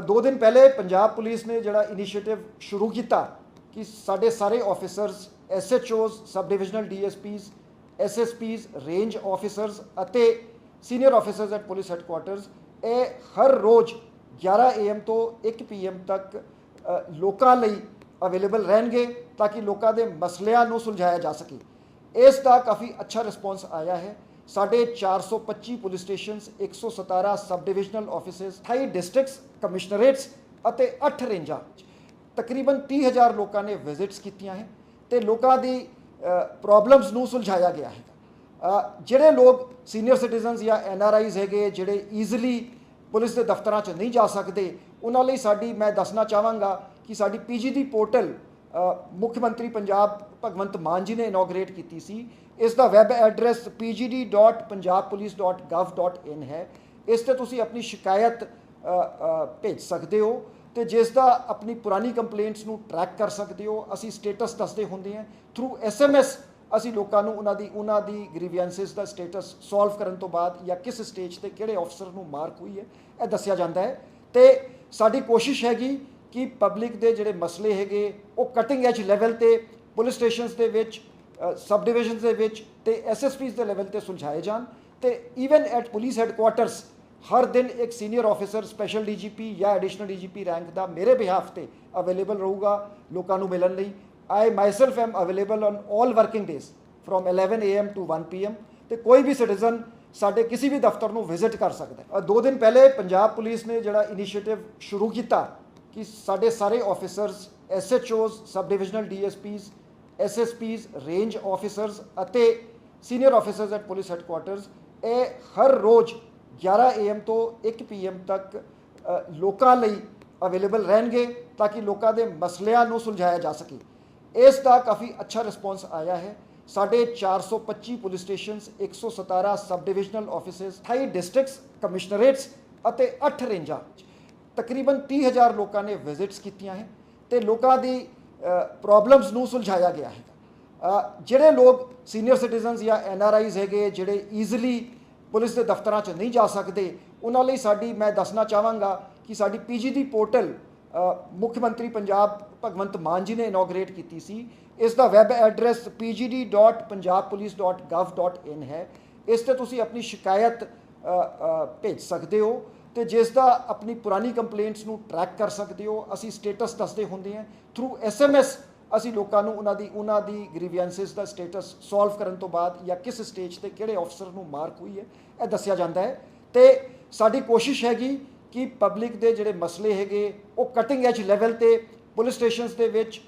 ਦੋ ਦਿਨ ਪਹਿਲੇ ਪੰਜਾਬ ਪੁਲਿਸ ਨੇ ਜਿਹੜਾ ਇਨੀਸ਼ੀਏਟਿਵ ਸ਼ੁਰੂ ਕੀਤਾ ਕਿ ਸਾਡੇ ਸਾਰੇ officers SHOs sub divisional DSPs SSPs range officers ਅਤੇ senior officers at police headquarters ਇਹ ਹਰ ਰੋਜ਼ 11 ਏਐਮ ਤੋਂ 1 ਪੀਐਮ ਤੱਕ ਲੋਕਾਂ ਲਈ ਅਵੇਲੇਬਲ ਰਹਿਣਗੇ ਤਾਂ ਕਿ ਲੋਕਾਂ ਦੇ ਮਸਲਿਆਂ ਨੂੰ ਸੁਲਝਾਇਆ ਜਾ ਸਕੇ। ਇਸ ਦਾ ਕਾਫੀ ਅੱਛਾ ਰਿਸਪੌਂਸ ਆਇਆ ਹੈ। ਸਾਡੇ 425 police stations 117 sub divisional offices 28 districts, commissionerates ਅਤੇ 8 ਰੇਂਜਾਂ ਤਕਰੀਬਨ 30000 ਲੋਕਾਂ ਨੇ ਵਿਜ਼ਿਟਸ ਕੀਤੀਆਂ ਹੈ ਤੇ ਲੋਕਾਂ ਦੀ ਪ੍ਰੋਬਲਮਸ ਨੂੰ ਸੁਲਝਾਇਆ ਗਿਆ ਹੈ। ਜਿਹੜੇ ਲੋਕ ਸੀਨੀਅਰ ਸਿਟੀਜ਼ਨਸ ਜਾਂ ਐੱਨ ਆਰ ਆਈਜ਼ ਹੈਗੇ, ਜਿਹੜੇ ਈਜ਼ੀਲੀ ਪੁਲਿਸ ਦੇ ਦਫ਼ਤਰਾਂ 'ਚ ਨਹੀਂ ਜਾ ਸਕਦੇ, ਉਹਨਾਂ ਲਈ ਸਾਡੀ, ਮੈਂ ਦੱਸਣਾ ਚਾਹਾਂਗਾ ਕਿ ਸਾਡੀ ਪੀਜੀਡੀ ਪੋਰਟਲ ਮੁੱਖ ਮੰਤਰੀ ਪੰਜਾਬ ਭਗਵੰਤ ਮਾਨ ਜੀ ਨੇ ਇਨੋਗਰੇਟ ਕੀਤੀ ਸੀ। ਇਸ ਦਾ ਵੈਬ ਐਡਰੈਸ pgd.punjabpolice.gov.in ਹੈ। ਇਸ ਤੇ ਤੁਸੀਂ ਆਪਣੀ ਸ਼ਿਕਾਇਤ ਭੇਜ ਸਕਦੇ ਹੋ ਤੇ ਜਿਸ ਦਾ ਆਪਣੀ ਪੁਰਾਣੀ ਕੰਪਲੇਂਟਸ ਨੂੰ ਟਰੈਕ ਕਰ ਸਕਦੇ ਹੋ। ਅਸੀਂ ਸਟੇਟਸ ਦੱਸਦੇ ਹੁੰਦੇ ਹਾਂ। ਥਰੂ ਐਸਐਮਐਸ ਅਸੀਂ ਲੋਕਾਂ ਨੂੰ ਉਹਨਾਂ ਦੀ ਉਹਨਾਂ ਦੀ ਗ੍ਰੀਵੈਂਸਸ ਦਾ ਸਟੇਟਸ ਸੋਲਵ ਕਰਨ ਤੋਂ ਬਾਅਦ ਜਾਂ ਕਿਸ ਸਟੇਜ ਤੇ ਕਿਹੜੇ ਅਫਸਰ ਨੂੰ ਮਾਰਕ ਹੋਈ ਹੈ, ਇਹ ਦੱਸਿਆ ਜਾਂਦਾ ਹੈ। ਤੇ ਸਾਡੀ ਕੋਸ਼ਿਸ਼ ਹੈਗੀ ਕਿ ਪਬਲਿਕ ਦੇ ਜਿਹੜੇ ਮਸਲੇ ਹੈਗੇ, ਉਹ ਕਟਿੰਗ ਐਜ ਲੈਵਲ ਤੇ ਪੁਲਿਸ ਸਟੇਸ਼ਨਸ ਦੇ ਵਿੱਚ ਸਬ ਡਿਵੀਜ਼ਨਸ ਦੇ ਵਿੱਚ ਤੇ ਐਸਐਸਪੀਸ ਦੇ ਲੈਵਲ ਤੇ ਸੁਲਝਾਏ ਜਾਣ ਤੇ ਈਵਨ ਐਟ ਪੁਲਿਸ ਹੈੱਡਕੁਆਰਟਰਸ ਹਰ ਦਿਨ ਇੱਕ ਸੀਨੀਅਰ ਆਫੀਸਰ ਸਪੈਸ਼ਲ ਡੀਜੀਪੀ ਜਾਂ ਐਡੀਸ਼ਨਲ ਡੀਜੀਪੀ ਰੈਂਕ ਦਾ ਮੇਰੇ ਬਿਹਾਫ ਤੇ ਅਵੇਲੇਬਲ ਰਹੂਗਾ ਲੋਕਾਂ ਨੂੰ ਮਿਲਣ ਲਈ। I myself am available on 올 working days from 11 am to 1 pm ਤੇ ਕੋਈ ਵੀ ਸਿਟੀਜ਼ਨ ਸਾਡੇ ਕਿਸੇ ਵੀ ਦਫ਼ਤਰ ਨੂੰ ਵਿਜ਼ਿਟ ਕਰ ਸਕਦਾ ਹੈ। ਦੋ ਦਿਨ ਪਹਿਲੇ ਪੰਜਾਬ ਪੁਲਿਸ ਨੇ ਜਿਹੜਾ ਇਨੀਸ਼ੀਏਟਿਵ ਸ਼ੁਰੂ ਕੀਤਾ ਕਿ ਸਾਡੇ ਸਾਰੇ officers SHOs sub divisional DSPs SSPs range officers ਅਤੇ senior officers at police headquarters ਇਹ ਹਰ ਰੋਜ਼ 11 ਏਐਮ ਤੋਂ 1 ਪੀਐਮ ਤੱਕ ਲੋਕਾਂ ਲਈ ਅਵੇਲੇਬਲ ਰਹਿਣਗੇ ਤਾਂ ਕਿ ਲੋਕਾਂ ਦੇ ਮਸਲਿਆਂ ਨੂੰ ਸੁਲਝਾਇਆ ਜਾ ਸਕੇ। ਇਸ ਦਾ ਕਾਫੀ ਅੱਛਾ ਰਿਸਪੌਂਸ ਆਇਆ ਹੈ। ਸਾਡੇ 425 police stations 117 sub divisional offices 28 districts commissionerates ਅਤੇ 8 ਰੇਂਜਾਂ ਤਕਰੀਬਨ 30000 ਲੋਕਾਂ ਨੇ ਵਿਜ਼ਿਟਸ ਕੀਤੀਆਂ ਹੈ ਤੇ ਲੋਕਾਂ ਦੀ ਪ੍ਰੋਬਲਮਸ ਨੂੰ ਸੁਲਝਾਇਆ ਗਿਆ ਹੈ। ਜਿਹੜੇ ਲੋਕ ਸੀਨੀਅਰ ਸਿਟੀਜ਼ਨਸ ਜਾਂ ਐੱਨ ਆਰ ਆਈਜ਼ ਹੈਗੇ, ਜਿਹੜੇ ਈਜ਼ੀਲੀ ਪੁਲਿਸ ਦੇ ਦਫ਼ਤਰਾਂ 'ਚ ਨਹੀਂ ਜਾ ਸਕਦੇ, ਉਹਨਾਂ ਲਈ ਸਾਡੀ, ਮੈਂ ਦੱਸਣਾ ਚਾਹਾਂਗਾ ਕਿ ਸਾਡੀ ਪੀਜੀਡੀ ਪੋਰਟਲ ਮੁੱਖ ਮੰਤਰੀ ਪੰਜਾਬ ਭਗਵੰਤ ਮਾਨ ਜੀ ਨੇ ਇਨੋਗ੍ਰੇਟ ਕੀਤੀ ਸੀ। ਇਸ ਦਾ ਵੈਬ ਐਡਰੈਸ pgd.punjabpolice.gov.in ਹੈ। ਇਸ ਤੇ ਤੁਸੀਂ ਆਪਣੀ ਸ਼ਿਕਾਇਤ ਭੇਜ ਸਕਦੇ ਹੋ। ਤੇ ਜਿਸ ਦਾ ਆਪਣੀ ਪੁਰਾਣੀ ਕੰਪਲੇਂਟਸ ਨੂੰ ਟਰੈਕ ਕਰ ਸਕਦੇ ਹੋ, ਅਸੀਂ ਸਟੇਟਸ ਦੱਸਦੇ ਹੁੰਦੇ ਹਾਂ। ਥਰੂ ਐਸਐਮਐਸ ਅਸੀਂ ਲੋਕਾਂ ਨੂੰ ਉਹਨਾਂ ਦੀ ਉਹਨਾਂ ਦੀ ਗ੍ਰੀਵੈਂਸਸ ਦਾ ਸਟੇਟਸ ਸੋਲਵ ਕਰਨ ਤੋਂ ਬਾਅਦ ਜਾਂ ਕਿਸ ਸਟੇਜ ਤੇ ਕਿਹੜੇ ਅਫਸਰ ਨੂੰ ਮਾਰਕ ਹੋਈ ਹੈ, ਇਹ ਦੱਸਿਆ ਜਾਂਦਾ ਹੈ। ਤੇ ਸਾਡੀ ਕੋਸ਼ਿਸ਼ ਹੈਗੀ ਕਿ ਪਬਲਿਕ ਦੇ ਜਿਹੜੇ ਮਸਲੇ ਹੈਗੇ, ਉਹ ਕਟਿੰਗ ਐਜ ਲੈਵਲ ਤੇ ਪੁਲਿਸ ਸਟੇਸ਼ਨਸ ਦੇ ਵਿੱਚ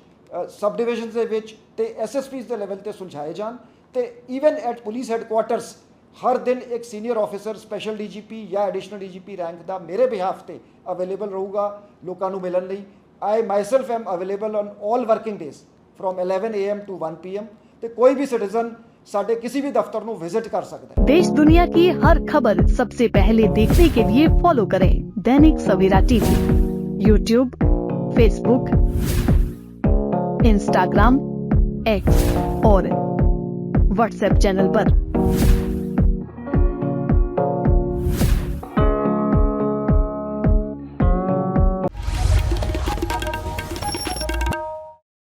ਸਬ ਡਿਵੀਜ਼ਨਸ ਦੇ ਵਿੱਚ ਤੇ ਐਸਐਸਪੀਸ ਦੇ ਲੈਵਲ ਤੇ ਸੁਲਝਾਏ ਜਾਣ। ਤੇ ਈਵਨ ਐਟ ਪੁਲਿਸ ਹੈਡਕੁਆਟਰਸ ਹਰ ਦਿਨ ਇੱਕ ਸੀਨੀਅਰ ਆਫੀਸਰ ਸਪੈਸ਼ਲ ਡੀਜੀਪੀ ਜਾਂ ਐਡੀਸ਼ਨਲ ਡੀਜੀਪੀ ਰੈਂਕ ਦਾ ਮੇਰੇ ਬਿਹਾਫ ਤੇ ਅਵੇਲੇਬਲ ਰਹੂਗਾ ਲੋਕਾਂ ਨੂੰ ਮਿਲਣ ਲਈ I myself am available on 올 working days from 11 am to 1 pm ਤੇ ਕੋਈ ਵੀ ਸਿਟੀਜ਼ਨ ਸਾਡੇ ਕਿਸੇ ਵੀ ਦਫ਼ਤਰ ਨੂੰ ਵਿਜ਼ਿਟ ਕਰ ਸਕਦਾ ਹੈ देश दुनिया की हर खबर सबसे पहले देखने के लिए फॉलो करें Dainik Savera TV YouTube Facebook Instagram X और व्हाट्सएप चैनल पर।